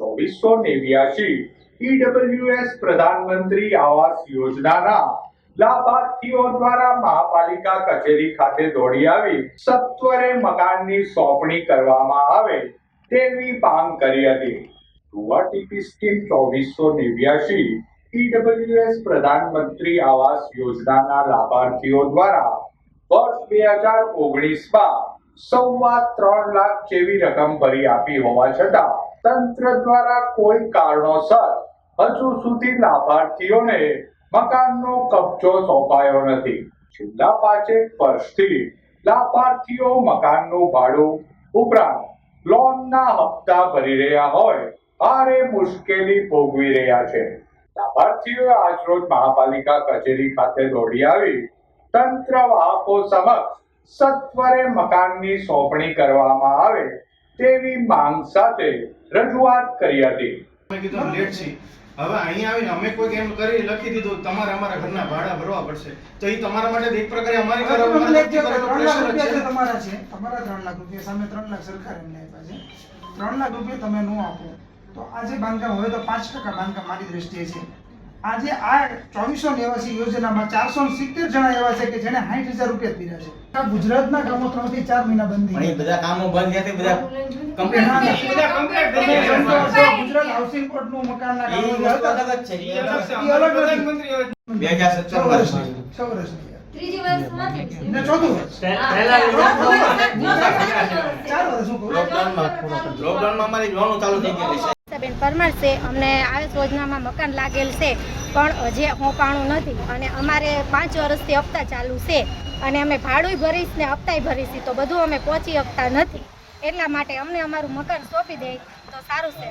ચોવીસો નેવ્યાસી ઈડબ્લ્યુએસ પ્રધાનમંત્રી આવાસ યોજનાના લાભાર્થીઓ દ્વારા મહાપાલિકા કચેરી ખાતે દોડી આવી. સત્વરે મકાનની સોંપણી કરવામાં આવે તેવી માંગ કરી હતી. ટીપી સ્કીમ ચોવીસો નેવ્યાસી ઈડબ્લ્યુએસ પ્રધાનમંત્રી આવાસ યોજનાના લાભાર્થીઓ દ્વારા વર્ષ બે હજાર ઓગણીસમાં સવા ત્રણ લાખ જેવી રકમ ભરી આપી હોવા છતાં તંત્ર દ્વારા કોઈ કારણોસર હજુ સુધી લાભાર્થીઓને મકાનનો કબજો સોંપાયો નથી. છેલ્લા પાંચેક વર્ષથી લાભાર્થીઓ મકાનનું ભાડું ઉપરાંત લોનના હપ્તા ભરી રહ્યા હોય, ભારે મુશ્કેલી ભોગવી રહ્યા છે. લાભાર્થીઓએ આજરોજ મહાપાલિકા કચેરી ખાતે દોડી આવી તંત્ર વાહકો સમક્ષ સત્વરે મકાનની સોંપણી કરવામાં આવે તેવી માંગ સાથે રજૂઆત કરી હતી. અમે કીધું લેટ છે. હવે અહીંયા આવીને અમે કોઈ એમ કરી લખી દીધું તમારે અમારા ઘરના ભાડા ભરવા પડશે. તો એ તમારા માટે એક પ્રકારે અમારી ઘરે ત્રણ લાખ રૂપિયા છે તમારા છે. તમારા ત્રણ લાખ રૂપિયા સામે ત્રણ લાખ સરકાર એમને આપ્યા છે. ત્રણ લાખ રૂપિયા તમે ન આપો. તો આજે બાંધકામ હવે તો પાંચ ટકા બાંધકામ મારી દ્રષ્ટિએ છે. આજે આ ચોવીસો નેવાસી યોજનામાં ચારસો સિત્તેર જણા એવા છે કે જેને સાઠ હજાર રૂપિયા પીરા છે. ગુજરાતના કામો ત્રણથી ચાર મહિના બંધ થઈ બધા કામો બંધ થયા બધા. ના, ના. ગુજરાત હાઉસિંગ. પ્રધાનમંત્રી હવે બે હજાર સત્તર ત્રીજી. ને ચોથું વર્ષ. ચાર વર્ષ લોકડાઉનમાં અમારી લોનો ચાલુ થઈ ગયેલી છે. બેન પરમાર છે, અમને આવાસ યોજનામાં મકાન લાગેલ છે, પણ હજી હોંપાણું નથી. અને અમારે પાંચ વર્ષથી હપ્તા ચાલુ છે અને અમે ભાડું ભરીશ ને હપ્તાય ભરીશ તો બધું અમે પહોંચી શકતા નથી. એટલા માટે અમને અમારું મકાન સોંપી દે તો સારું છે.